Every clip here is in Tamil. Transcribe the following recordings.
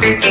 Thank you.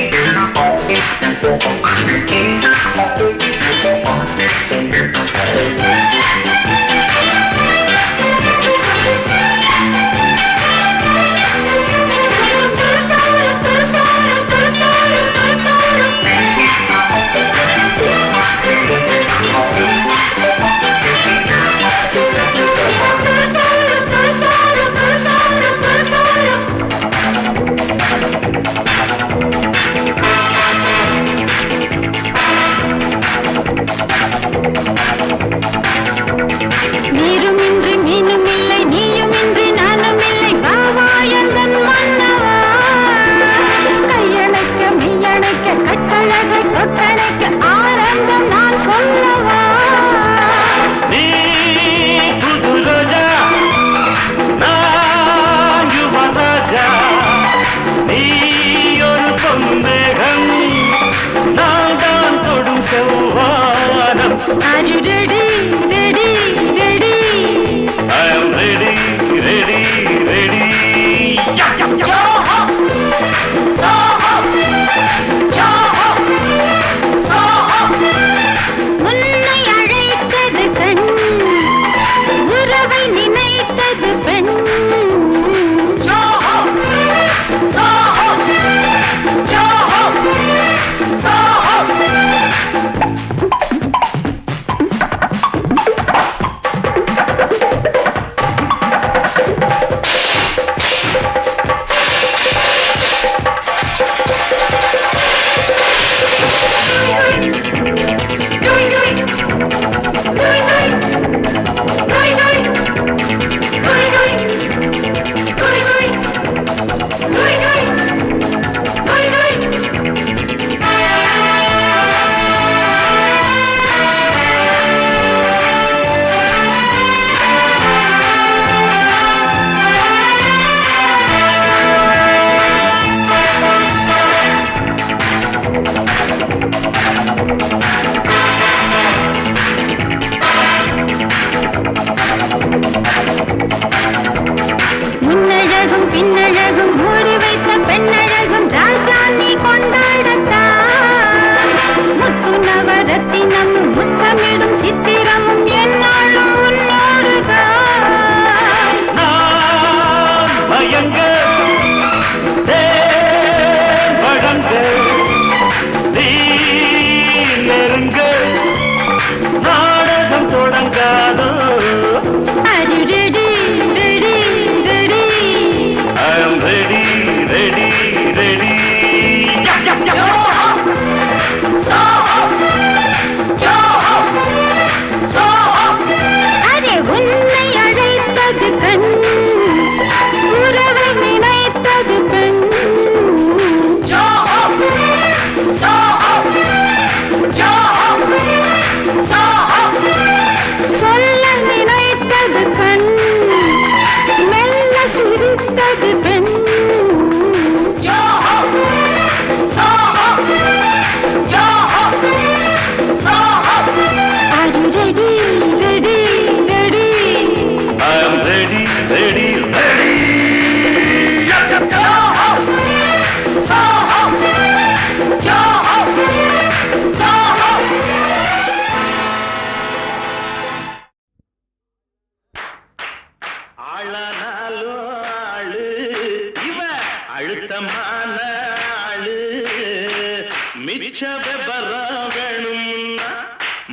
மிச்ச விபர வேணும்னா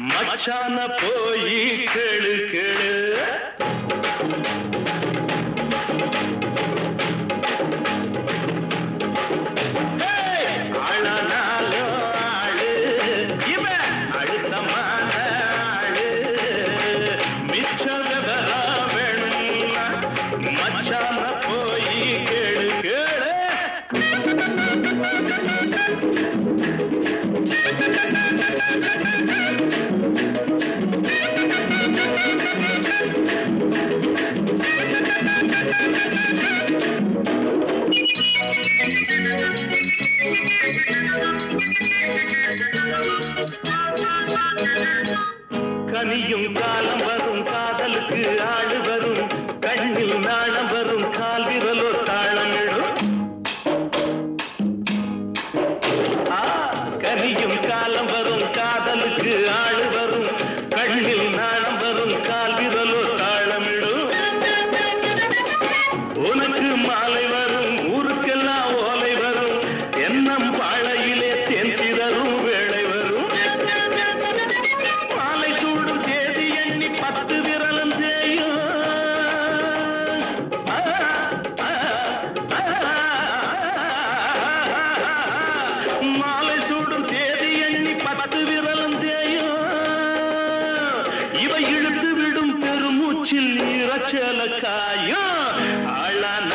மச்சான போய் கேளு கேளு. நனியும் காலம் வரும் காதலுக்கு ஆடு வரும் கண்ணில் நாணம் வரும் கால் குச்சலக்காயும் ஆளான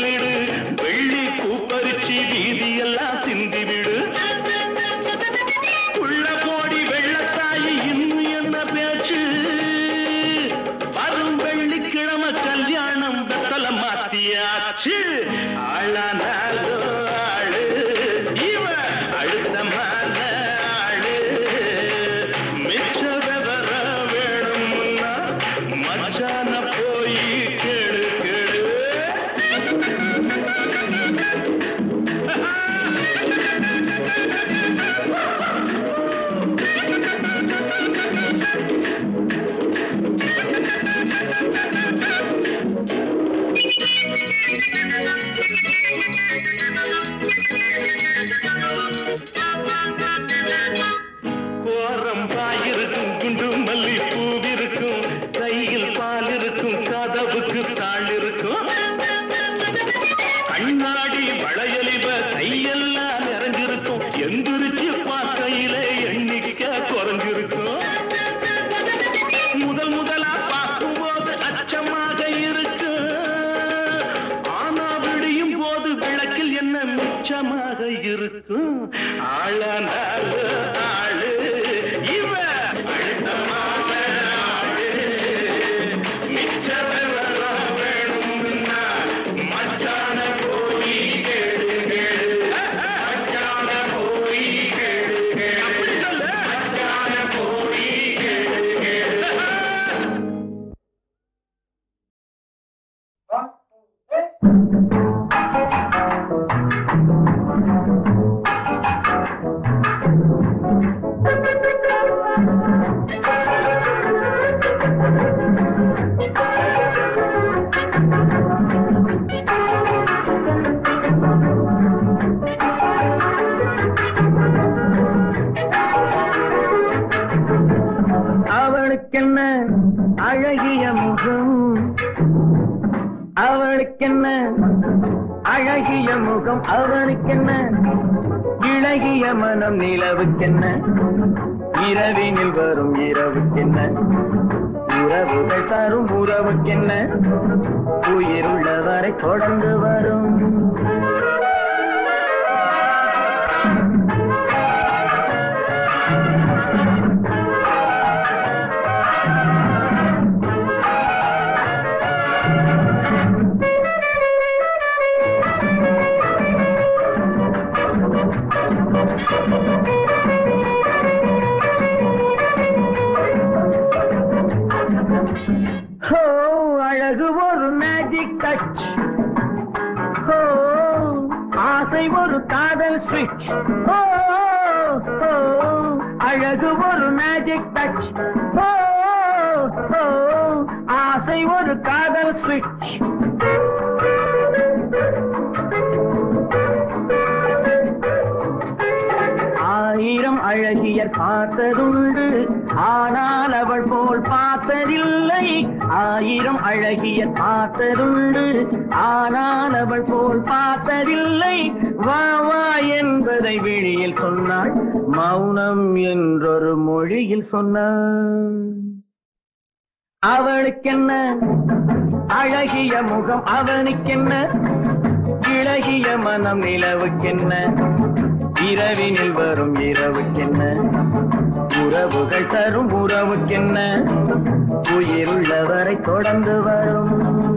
முதலிடும் நேரம் நிலவுக்கென்ன இரவினில் வரும் இரவுக்கென்ன? உறவுகள் தரும் உறவுக்கென்ன? உயிருள்ளவரை தொடர்ந்து வரும். அழகியர் பார்த்ததுண்டு. ஆனால் அவள் போல் பார்த்ததில்லை. ஆயிரம் அழகியர் பார்த்ததுண்டு. ஆனால் அவள் போல் பார்த்ததில்லை. வா வா என்பதை விழியில் சொன்னாள். மௌனம் என்றொரு மொழியில் சொன்னாள். அவளுக்கென்ன? அழகிய முகம் அவனுக்கென்ன? இழகிய மனம் நிலவுக்கென்ன? இரவினில் வரும் இரவுக்கென்ன? உறவுகள் தரும் உறவுக்கென்ன? உயிருள்ளவரை தொடர்ந்து வரும்.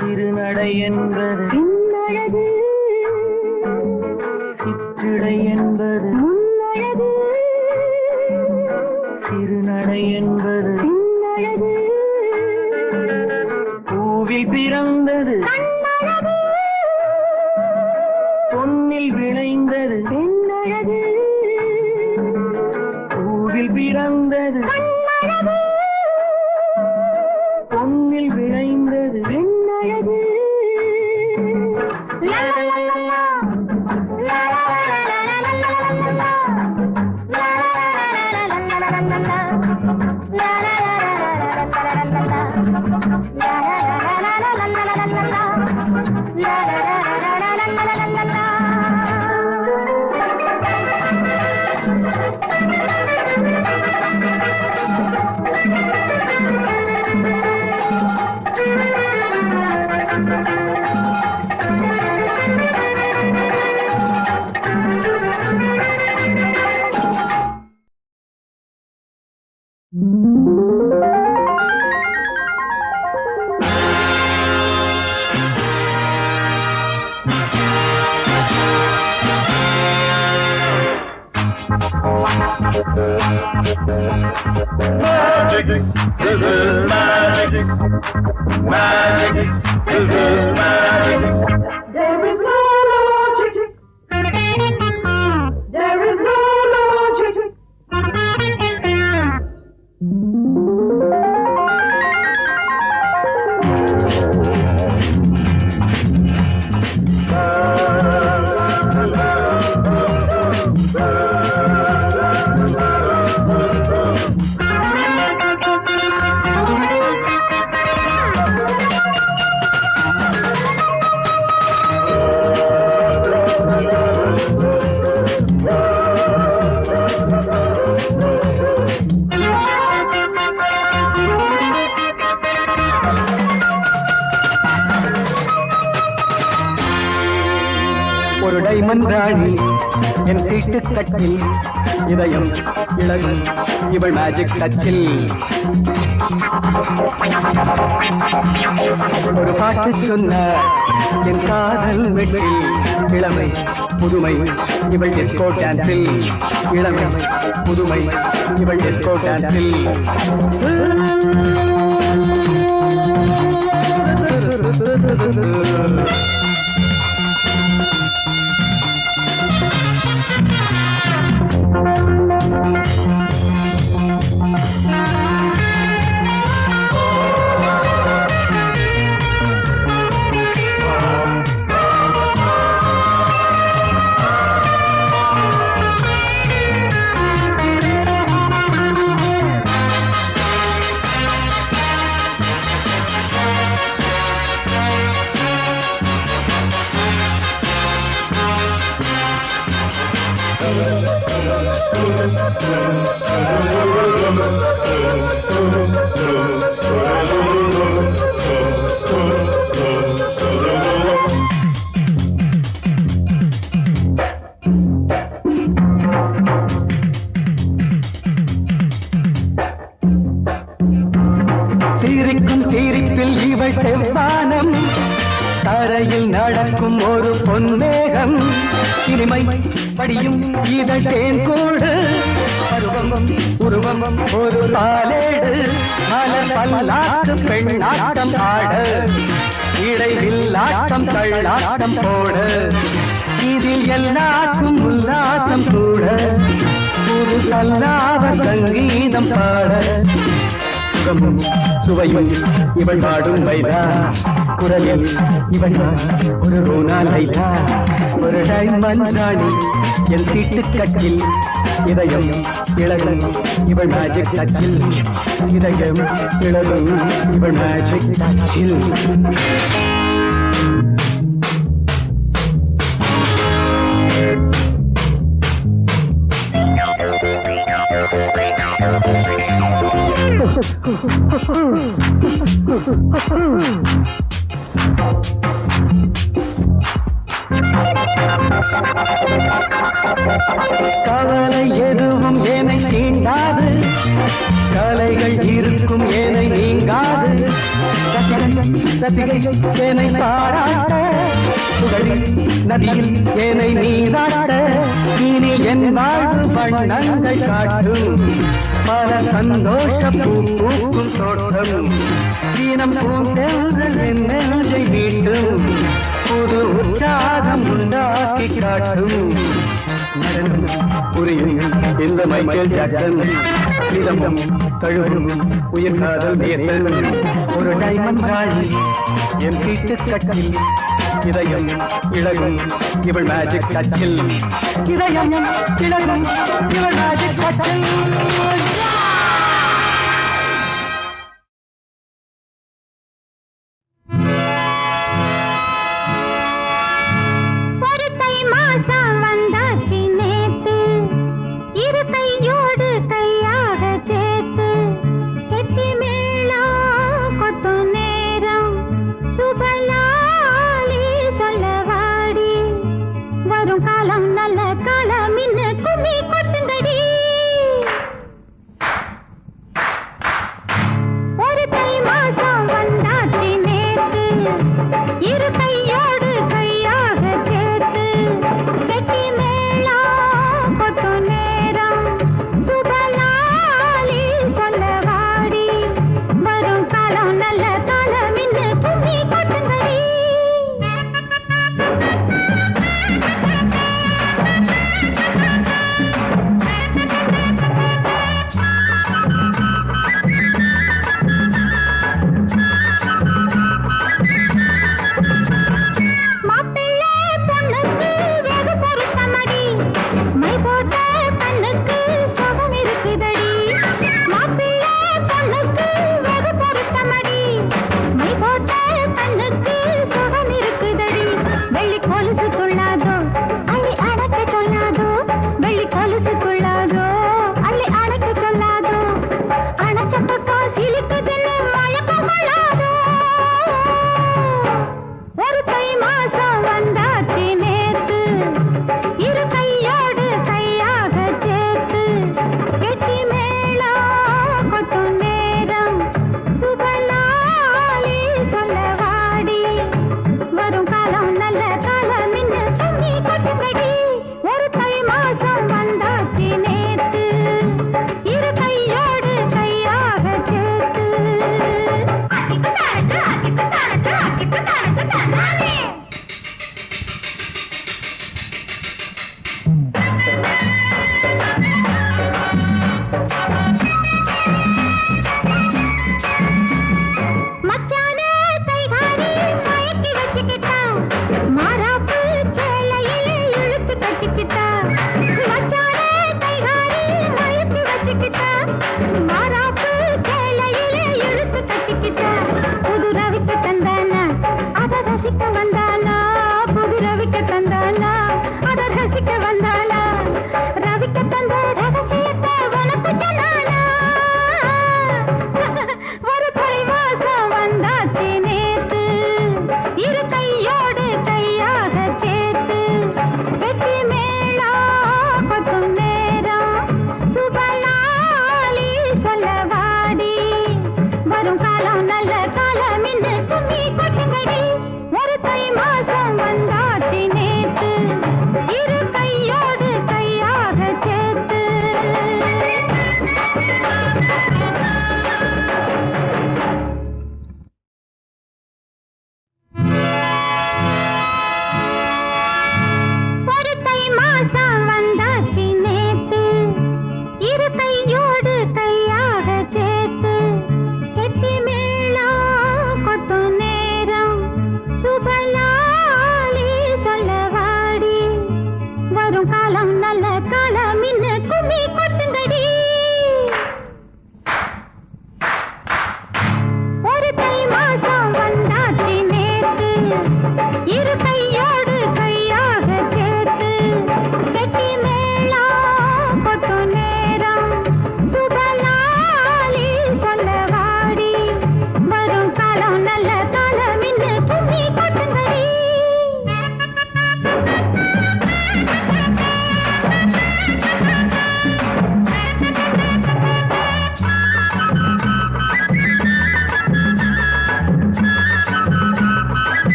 திருநடை என்பது பின்னழகு. சிற்றிடை என்பது முன்னழகு. திருநடை என்பது பின்னழகு. பூவில் பிறந்த இழகும் இவள் மேஜிக் டச்சில் ஒரு பாட்டு சொன்ன என் காதல் வெட்டில் இளமை புதுமை இவள் எஸ்கோ டான்ஸில் இளமை புதுமை இவள் எஸ்கோ டான்ஸில் Thank you. இடைவில்லாட்டம் தள்ளாட்டம் போட. இதில் எல்லாருக்கும் உல்லாசம் கூட. ஒரு சல்லாவ சங்கீதம் பாட. சுகமும் சுவையும் இவள் பாடும் வைதா. குரலில் இவள் ஒரு ரோனா லைலா ஒரு டைமண்ட் ராணி. என் சீட்டு கட்டில். இதயம் இழகும் இவள் மேஜிக் டச்சில் இதயம் இழகும் இவள் மேஜிக் டச்சில் கலைகள் இருக்கும் ஏனை நீங்காது. ரசிகை ஏனை பாராட்ட புகழில் நதியில் ஏனை நீராட. இனி என் வாழ்வு வண்ணங்கள் காட்டும். பல சந்தோஷ பூக்கும் தோட்டம் தீனம் பூந்தெல்கள் என் நெஞ்சை மீட்டும். புது உற்சாகம் உண்டாக்கி காட்டும். நடனம் புரியும். இந்த மைக்கேல் ஜாக்சன். இதமும் தழுவும் உயிர் காதல் தேசன் ஒரு டைமண்ட் ராணி என் வீட்டு கட்டில் இதயம் இழகும். இவள் மேஜிக் டச்சில் இதயம் இழகும். இவள் மேஜிக் டச்சில்